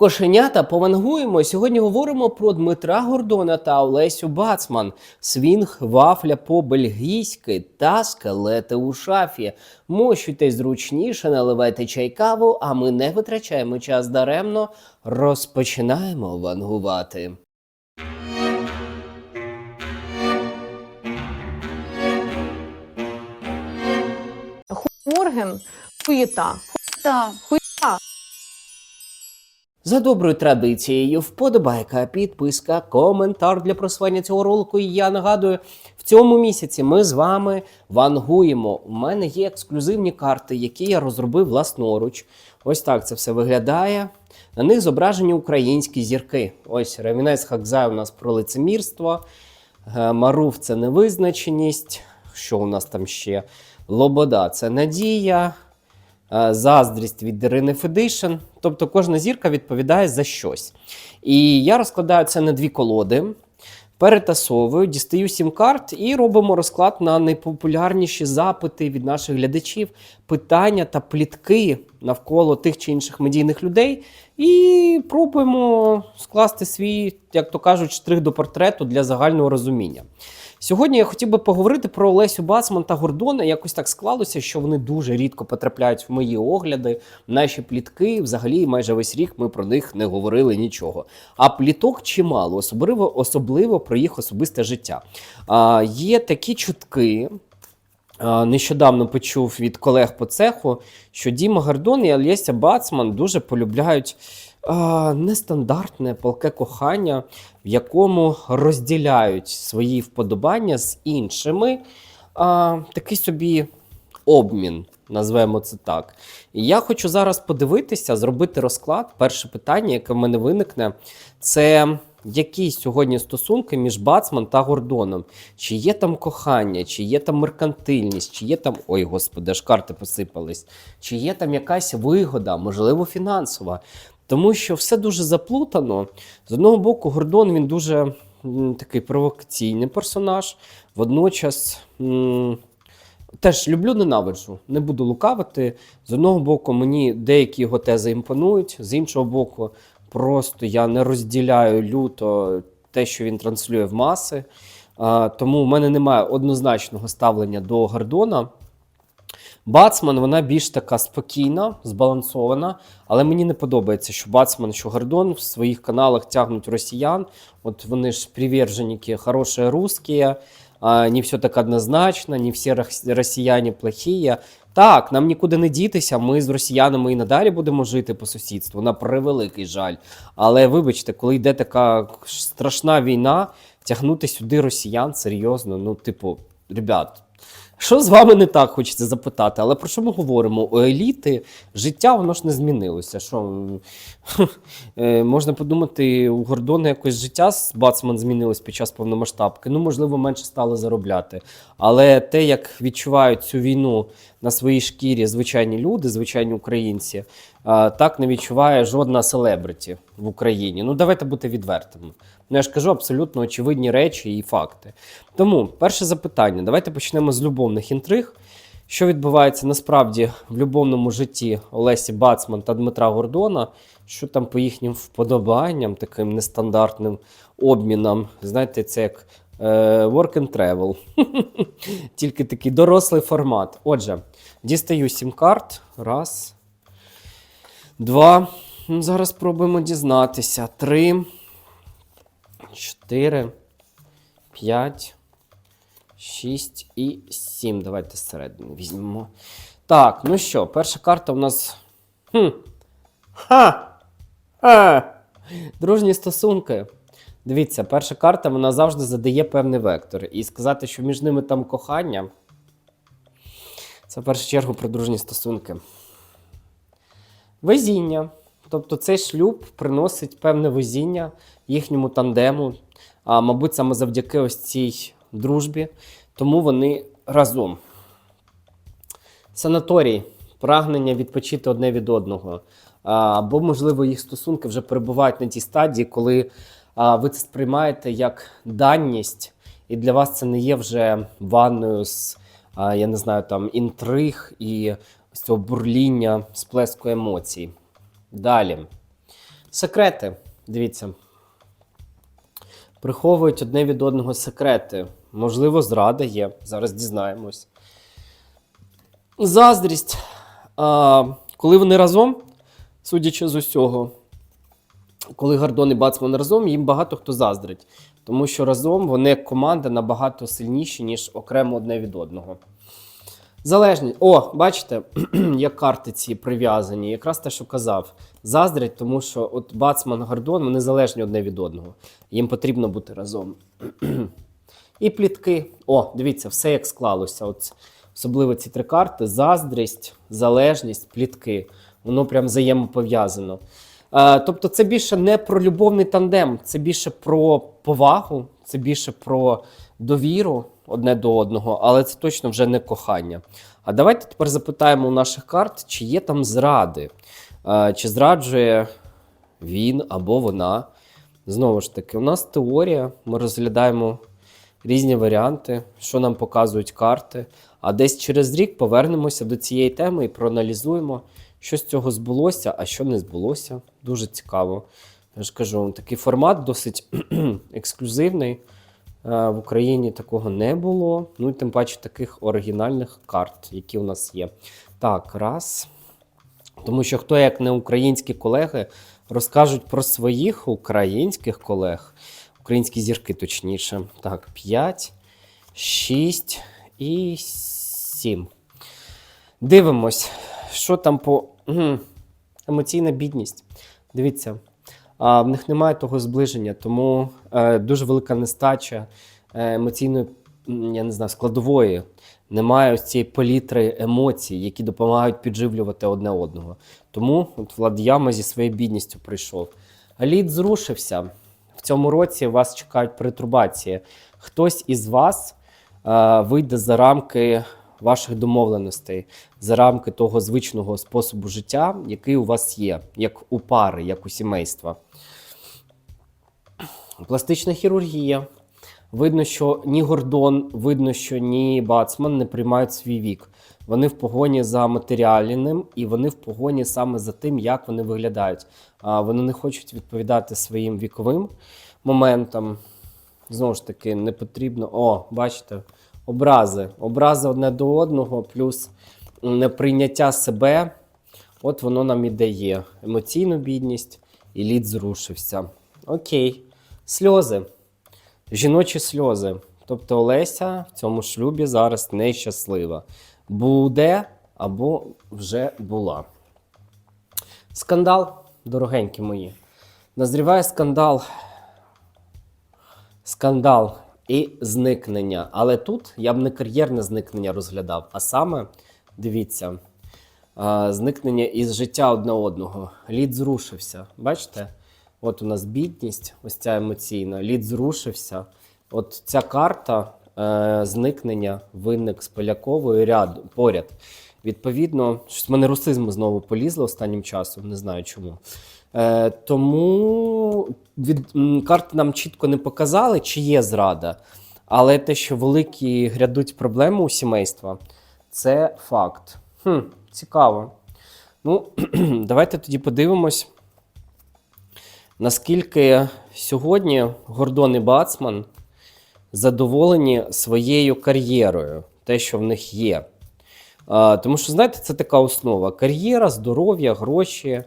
Кошенята повангуємо. Сьогодні говоримо про Дмитра Гордона та Олесю Бацман, свінг, вафля по-бельгійськи та скелети у шафі. Мощуйтесь зручніше, наливайте чай каву, а ми не витрачаємо час даремно. Розпочинаємо вангувати. Морген, хуєта. Так. Хуєта. За доброю традицією, вподобайка, підписка, коментар для просування цього ролику. І я нагадую, в цьому місяці ми з вами вангуємо. У мене є ексклюзивні карти, які я розробив власноруч. Ось так це все виглядає. На них зображені українські зірки. Ось Ремінець Хакзай у нас про лицемірство. Е, Маруф це невизначеність. Що у нас там ще? Лобода це надія. Е, Заздрість від Ірини Федишин. Тобто кожна зірка відповідає за щось. І я розкладаю це на дві колоди, перетасовую, дістаю сім карт і робимо розклад на найпопулярніші запити від наших глядачів, питання та плітки навколо тих чи інших медійних людей. І пробуємо скласти свій, як то кажуть, штрих до портрету для загального розуміння. Сьогодні я хотів би поговорити про Олесю Бацман та Гордона. Якось так склалося, що вони дуже рідко потрапляють в мої огляди, в наші плітки. Взагалі, майже весь рік ми про них не говорили нічого. А пліток чимало, особливо, особливо про їх особисте життя. А, є такі чутки. Нещодавно почув від колег по цеху, що Діма Гордон і Олеся Бацман дуже полюбляють нестандартне палке кохання, в якому розділяють свої вподобання з іншими. Такий собі обмін, назвемо це так. І я хочу зараз подивитися, зробити розклад. Перше питання, яке в мене виникне, це які сьогодні стосунки між Бацман та Гордоном? Чи є там кохання, чи є там меркантильність, чи є там. Ой, господи, аж карти посипались, чи є там якась вигода, можливо, фінансова. Тому що все дуже заплутано. З одного боку, Гордон він дуже м, такий провокаційний персонаж. Водночас м, теж люблю, ненавиджу. Не буду лукавити. З одного боку, мені деякі його тези імпонують, з іншого боку, просто я не розділяю люто те, що він транслює в маси. Тому в мене немає однозначного ставлення до Гордона. Бацман, вона більш така спокійна, збалансована, але мені не подобається, що Бацман, що Гордон в своїх каналах тягнуть росіян. От вони ж приверженники хороші русські, не все так однозначно, не всі росіяни плохі. Так, нам нікуди не дітися. Ми з росіянами і надалі будемо жити по сусідству, на превеликий жаль. Але вибачте, коли йде така страшна війна, тягнути сюди росіян серйозно, ну, типу, ребят. Що з вами не так хочеться запитати? Але про що ми говоримо? У еліти життя воно ж не змінилося. Що е, можна подумати, у Гордона якось життя з Бацман змінилось під час повномасштабки. Ну, можливо, менше стали заробляти. Але те, як відчувають цю війну на своїй шкірі звичайні люди, звичайні українці, так не відчуває жодна селебриті в Україні. Ну, давайте бути відвертими. Ну, я ж кажу абсолютно очевидні речі і факти. Тому перше запитання. Давайте почнемо з любовних інтриг. Що відбувається насправді в любовному житті Олесі Бацман та Дмитра Гордона? Що там по їхнім вподобанням, таким нестандартним обмінам? Знаєте, це як е, work and travel. Тільки такий дорослий формат. Отже, дістаю сім карт. Раз. Два. Ну, Зараз спробуємо дізнатися. Три. Чотири. П'ять. 6 і 7. Давайте зсередини візьмемо. Так, ну що, перша карта у нас. Хм. Ха! Ха! Дружні стосунки. Дивіться, перша карта вона завжди задає певний вектор. І сказати, що між ними там кохання. Це в першу чергу про дружні стосунки. Везіння. Тобто цей шлюб приносить певне везіння їхньому тандему. А, мабуть, саме завдяки ось цій дружбі. Тому вони разом. Санаторій, прагнення відпочити одне від одного. Або, можливо, їх стосунки вже перебувають на тій стадії, коли ви це сприймаєте як данність, і для вас це не є вже ванною з, я не знаю, там інтриг і з цього бурління, сплеску емоцій. Далі. Секрети. Дивіться. Приховують одне від одного секрети. Можливо, зрада є. Зараз дізнаємось. Заздрість. А, коли вони разом, судячи з усього, коли Гордон і Бацман разом, їм багато хто заздрить. Тому що разом вони команда набагато сильніші, ніж окремо одне від одного. Залежність. О, бачите, як карти ці прив'язані. Якраз те, що казав. Заздрять, тому що от Бацман, Гордон, вони залежні одне від одного. Їм потрібно бути разом. І плітки. О, дивіться, все як склалося. От, особливо ці три карти: заздрість, залежність, плітки. Воно прям взаємопов'язано. Е, тобто, це більше не про любовний тандем, це більше про повагу, це більше про довіру одне до одного, але це точно вже не кохання. А давайте тепер запитаємо у наших карт, чи є там зради, чи зраджує він або вона. Знову ж таки, у нас теорія, ми розглядаємо різні варіанти, що нам показують карти. А десь через рік повернемося до цієї теми і проаналізуємо, що з цього збулося, а що не збулося. Дуже цікаво. Я ж кажу, такий формат досить ексклюзивний. Е, В Україні такого не було. Ну і тим паче таких оригінальних карт, які у нас є. Так, раз. Тому що хто, як не українські колеги, розкажуть про своїх українських колег, українські зірки, точніше. Так, 5, 6 і 7. Дивимось, що там по емоційна бідність. Дивіться, а, в них немає того зближення, тому е, дуже велика нестача е, емоційної, я не знаю, складової. Немає ось цієї палітри емоцій, які допомагають підживлювати одне одного. Тому от Влад'яма зі своєю бідністю прийшов. А лід зрушився. В цьому році вас чекають перетрубації. Хтось із вас е, вийде за рамки ваших домовленостей, за рамки того звичного способу життя, який у вас є, як у пари, як у сімейства. Пластична хірургія. Видно, що ні Гордон, видно, що ні Бацман не приймають свій вік. Вони в погоні за матеріальним і вони в погоні саме за тим, як вони виглядають. А вони не хочуть відповідати своїм віковим моментам. Знову ж таки, не потрібно. О, бачите, образи. Образи одне до одного, плюс неприйняття себе. От воно нам і дає. Емоційну бідність, і лід зрушився. Окей. Сльози. Жіночі сльози. Тобто Олеся в цьому шлюбі зараз нещаслива. Буде або вже була. Скандал, дорогенькі мої. Назріває скандал. Скандал і зникнення. Але тут я б не кар'єрне зникнення розглядав, а саме, дивіться, зникнення із життя одне одного. Лід зрушився. Бачите? От у нас бідність, ось ця емоційна, лід зрушився. От ця карта е, зникнення виник з Поляковою ряд, поряд. Відповідно, щось в мене русизми знову полізли останнім часом, не знаю чому. Е, тому від, карти нам чітко не показали, чи є зрада. Але те, що великі грядуть проблеми у сімейства, це факт. Хм, цікаво. Ну, давайте тоді подивимось. Наскільки сьогодні Гордон і Бацман задоволені своєю кар'єрою, те, що в них є. Тому що, знаєте, це така основа: кар'єра, здоров'я, гроші,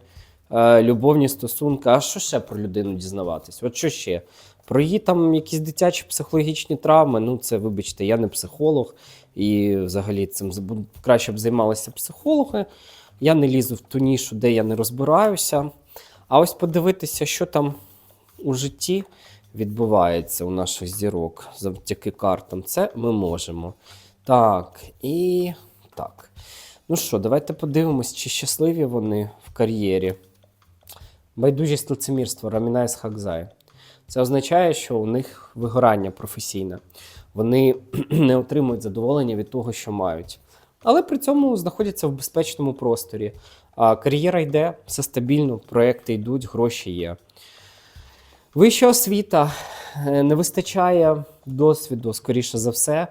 любовні стосунки. А що ще про людину дізнаватись? От що ще? Про її там якісь дитячі психологічні травми. Ну, це, вибачте, я не психолог, і взагалі цим краще б займалися психологи. Я не лізу в ту нішу, де я не розбираюся. А ось подивитися, що там у житті відбувається у наших зірок завдяки картам, це ми можемо. Так, і так. Ну що, давайте подивимось, чи щасливі вони в кар'єрі. Байдужість лицемірства Рамінайс Хакзай. Це означає, що у них вигорання професійне. Вони не отримують задоволення від того, що мають. Але при цьому знаходяться в безпечному просторі. А кар'єра йде, все стабільно, проекти йдуть, гроші є. Вища освіта Е, не вистачає досвіду, скоріше за все,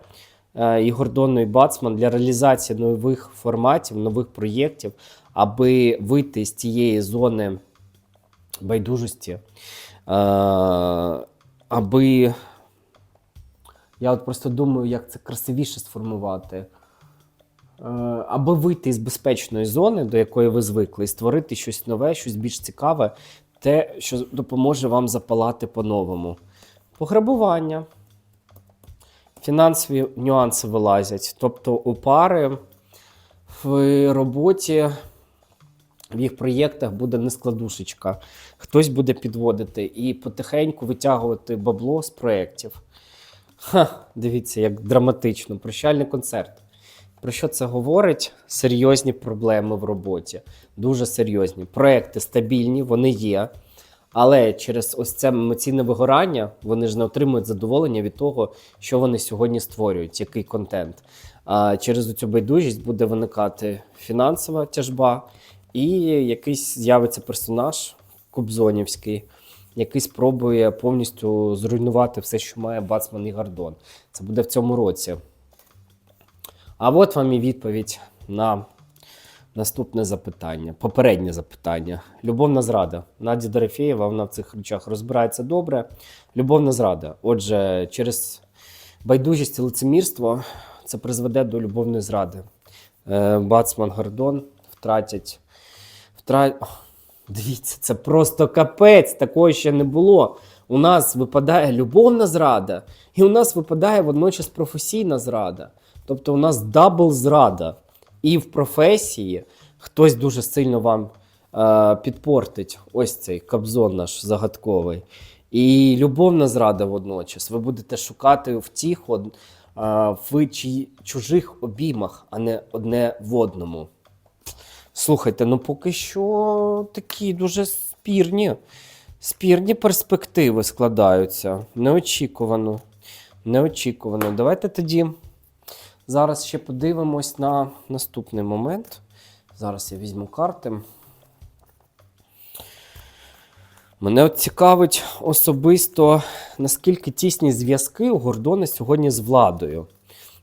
е, і Гордону, і Бацман для реалізації нових форматів, нових проєктів, аби вийти з тієї зони байдужості. Е, аби. Я от просто думаю, як це красивіше сформувати. Е, аби вийти з безпечної зони, до якої ви звикли, і створити щось нове, щось більш цікаве, те, що допоможе вам запалати по-новому. Пограбування. Фінансові нюанси вилазять. Тобто у пари в роботі, в їх проєктах буде нескладушечка. Хтось буде підводити і потихеньку витягувати бабло з проєктів. Ха, дивіться, як драматично. Прощальний концерт. Про що це говорить? Серйозні проблеми в роботі. Дуже серйозні. Проекти стабільні, вони є. Але через ось це емоційне вигорання вони ж не отримують задоволення від того, що вони сьогодні створюють, який контент. А через цю байдужість буде виникати фінансова тяжба, і якийсь з'явиться персонаж Кобзонівський, який спробує повністю зруйнувати все, що має Бацман і Гордон. Це буде в цьому році. А от вам і відповідь на наступне запитання, попереднє запитання. Любовна зрада. Наді Дорофєєва, вона в цих речах розбирається добре. Любовна зрада. Отже, через байдужість і лицемірство це призведе до любовної зради. Е, Бацман Гордон втратять. Втра... Ох, Дивіться, це просто капець, такого ще не було. У нас випадає любовна зрада, і у нас випадає водночас професійна зрада. Тобто у нас дабл зрада. І в професії хтось дуже сильно вам е, підпортить ось цей кабзон наш загадковий. І любовна зрада водночас. Ви будете шукати втіху е, в чужих обіймах, а не одне в одному. Слухайте, ну поки що такі дуже спірні, спірні перспективи складаються. Неочікувано. Неочікувано. Давайте тоді зараз ще подивимось на наступний момент. Зараз я візьму карти. Мене от цікавить особисто, наскільки тісні зв'язки у Гордона сьогодні з владою.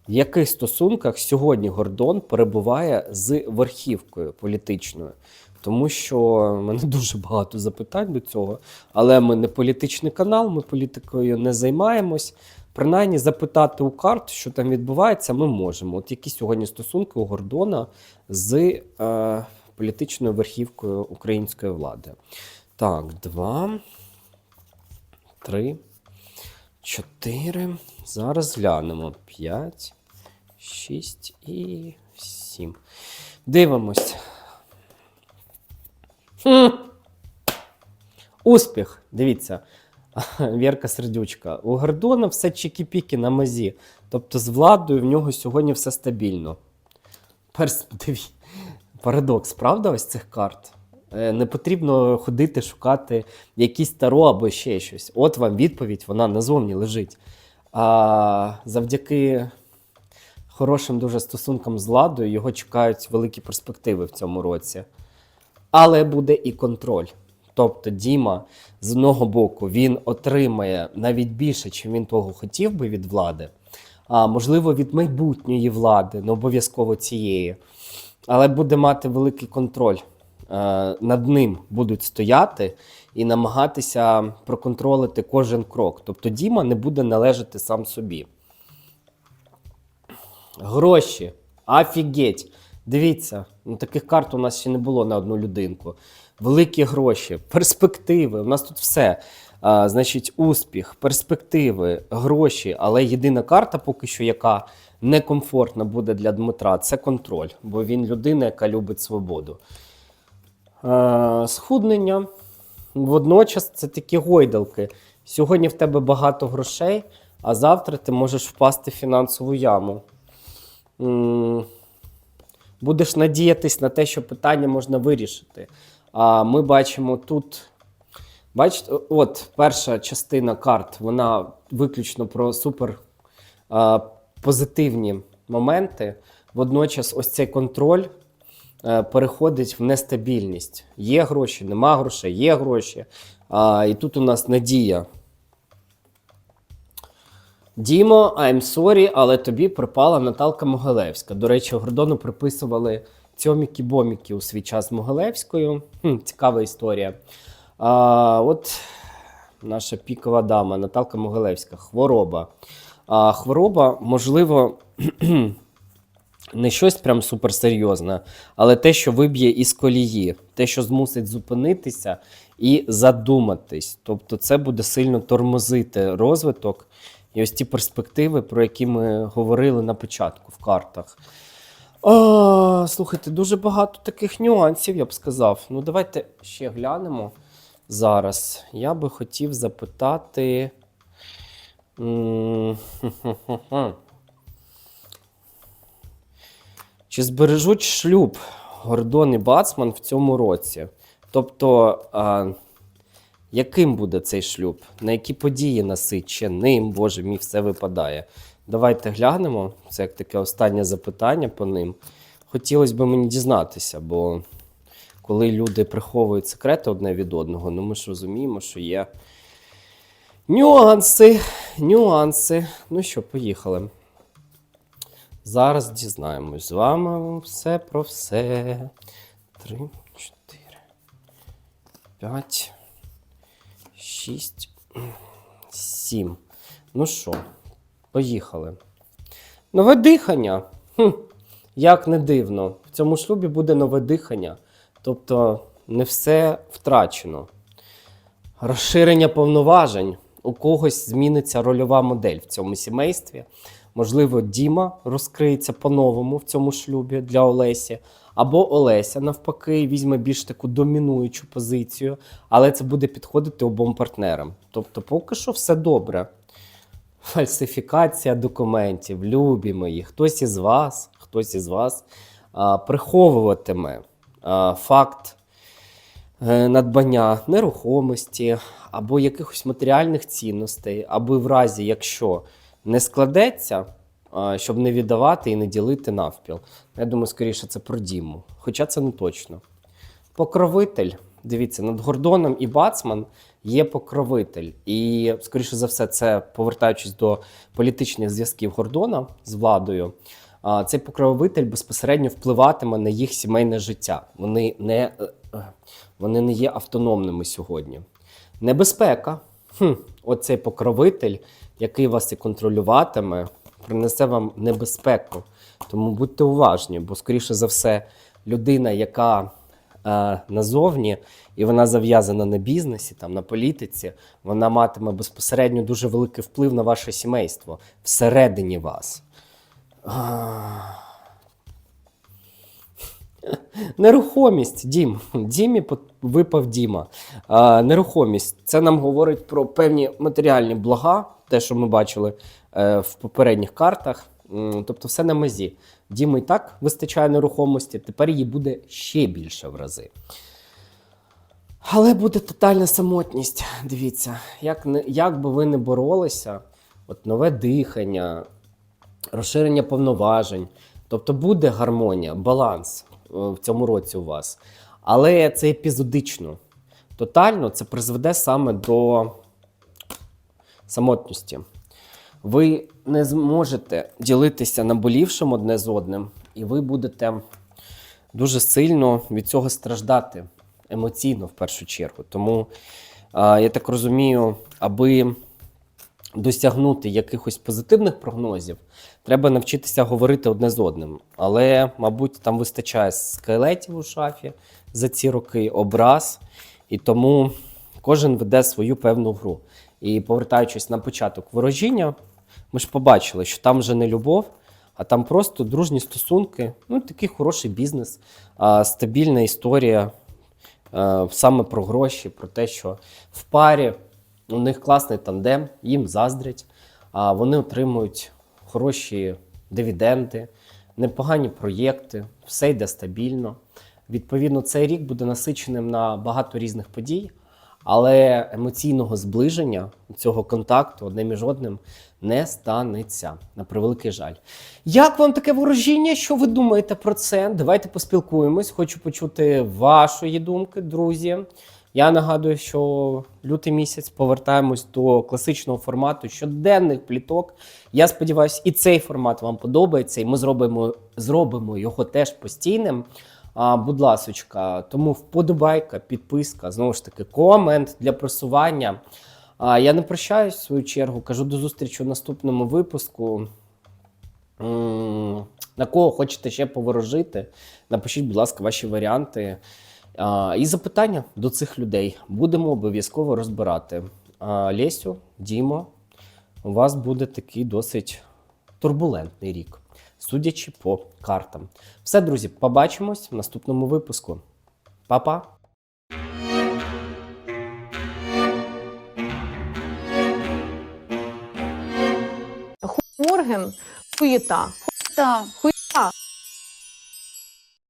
В яких стосунках сьогодні Гордон перебуває з верхівкою політичною? Тому що в мене дуже багато запитань до цього, але ми не політичний канал, ми політикою не займаємось. Принаймні запитати у карт, що там відбувається, ми можемо. От які сьогодні стосунки у Гордона з е, політичною верхівкою української влади. Так, два, три, чотири. Зараз глянемо. П'ять, шість і сім. Дивимось. Хм. Успіх. Дивіться. Вірка Сердючка. У Гордона все чікі-піки на мазі. Тобто з владою в нього сьогодні все стабільно. Перс, диві. Парадокс, правда, ось цих карт? Е, Не потрібно ходити шукати якісь таро або ще щось. От вам відповідь, вона назовні лежить. А завдяки хорошим дуже стосункам з владою його чекають великі перспективи в цьому році. Але буде і контроль. Тобто Діма з одного боку він отримає навіть більше, чим він того хотів би від влади, а можливо від майбутньої влади, не обов'язково цієї, але буде мати великий контроль. Е, Над ним будуть стояти і намагатися проконтролити кожен крок. Тобто Діма не буде належати сам собі. Гроші. Офігеть. Дивіться, ну, таких карт у нас ще не було на одну людинку. Великі гроші, перспективи. У нас тут все. А, значить, успіх, перспективи, гроші. Але єдина карта, поки що, яка некомфортна буде для Дмитра, це контроль, бо він людина, яка любить свободу. Е, схуднення. Водночас це такі гойдалки. Сьогодні в тебе багато грошей, а завтра ти можеш впасти в фінансову яму. Будеш надіятись на те, що питання можна вирішити. А ми бачимо тут. Бачите, от перша частина карт, вона виключно про супер а, позитивні моменти. Водночас, ось цей контроль е, переходить в нестабільність. Є гроші, нема грошей, є гроші. А, і тут у нас надія. Дімо, I'm sorry, але тобі припала Наталка Могилевська. До речі, Гордону приписували цьоміки-боміки у свій час з Могилевською. Хм, цікава історія. А, от наша пікова дама Наталка Могилевська. Хвороба. А, хвороба, можливо, не щось прям суперсерйозне, але те, що виб'є із колії, те, що змусить зупинитися і задуматись. Тобто, це буде сильно тормозити розвиток і ось ті перспективи, про які ми говорили на початку в картах. А, слухайте, дуже багато таких нюансів, я б сказав. Ну, давайте ще глянемо зараз. Я би хотів запитати. Чи збережуть шлюб Гордон і Бацман в цьому році? Тобто, яким буде цей шлюб? На які події насиченим? Боже мій, все випадає. Давайте глянемо. Це як таке останнє запитання по ним. Хотілося б мені дізнатися, бо коли люди приховують секрети одне від одного, ну ми ж розуміємо, що є нюанси, нюанси. Ну що, поїхали. Зараз дізнаємось з вами все про все. Три, чотири, п'ять, шість, сім. Ну що, поїхали. Нове дихання. Хм, як не дивно. В цьому шлюбі буде нове дихання. Тобто не все втрачено. Розширення повноважень. У когось зміниться рольова модель в цьому сімействі. Можливо, Діма розкриється по-новому в цьому шлюбі для Олесі, або Олеся, навпаки, візьме більш таку домінуючу позицію, але це буде підходити обом партнерам. Тобто, поки що все добре. Фальсифікація документів, любі мої, хтось із вас, хтось із вас а, приховуватиме а, факт е, надбання нерухомості або якихось матеріальних цінностей, аби в разі, якщо не складеться, щоб не віддавати і не ділити навпіл. Я думаю, скоріше це про Діму. Хоча це не точно. Покровитель. Дивіться, над Гордоном і Бацман є покровитель. І, скоріше за все, це повертаючись до політичних зв'язків Гордона з владою. Цей покровитель безпосередньо впливатиме на їх сімейне життя. Вони не, е, е, вони не є автономними сьогодні. Небезпека. Хм, оцей покровитель, який вас і контролюватиме, принесе вам небезпеку. Тому будьте уважні, бо, скоріше за все, людина, яка е, назовні і вона зав'язана на бізнесі, там, на політиці, вона матиме безпосередньо дуже великий вплив на ваше сімейство всередині вас. Нерухомість, дім. Дімі випав Діма. Нерухомість. Це нам говорить про певні матеріальні блага, те, що ми бачили в попередніх картах. Тобто все на мезі. Діми і так вистачає нерухомості, тепер її буде ще більше в рази. Але буде тотальна самотність. Дивіться, як, як би ви не боролися, от нове дихання, розширення повноважень. Тобто буде гармонія, баланс е, в цьому році у вас. Але це епізодично. Тотально це призведе саме до самотності. Ви не зможете ділитися наболівшим одне з одним, і ви будете дуже сильно від цього страждати емоційно в першу чергу. Тому я так розумію, аби досягнути якихось позитивних прогнозів, треба навчитися говорити одне з одним. Але, мабуть, там вистачає скелетів у шафі за ці роки, образ, і тому кожен веде свою певну гру. І повертаючись на початок ворожіння, ми ж побачили, що там вже не любов, а там просто дружні стосунки, ну такий хороший бізнес, стабільна історія е, саме про гроші, про те, що в парі у них класний тандем, їм заздрять, а вони отримують хороші дивіденди, непогані проєкти, все йде стабільно. Відповідно, цей рік буде насиченим на багато різних подій, але емоційного зближення цього контакту одне між одним не станеться. На превеликий жаль. Як вам таке ворожіння? Що ви думаєте про це? Давайте поспілкуємось. Хочу почути вашої думки, друзі. Я нагадую, що лютий місяць повертаємось до класичного формату щоденних пліток. Я сподіваюся, і цей формат вам подобається, і ми зробимо, зробимо його теж постійним. Будь ласочка, тому вподобайка, підписка, знову ж таки, комент для просування. А, я не прощаюсь в свою чергу. Кажу до зустрічі у наступному випуску. На кого хочете ще поворожити? Напишіть, будь ласка, ваші варіанти і запитання до цих людей. Будемо обов'язково розбирати. А, Лесю, Дімо, у вас буде такий досить турбулентний рік, судячи по картам. Все, друзі, побачимось в наступному випуску. Па-па! Морген хуєта. Та,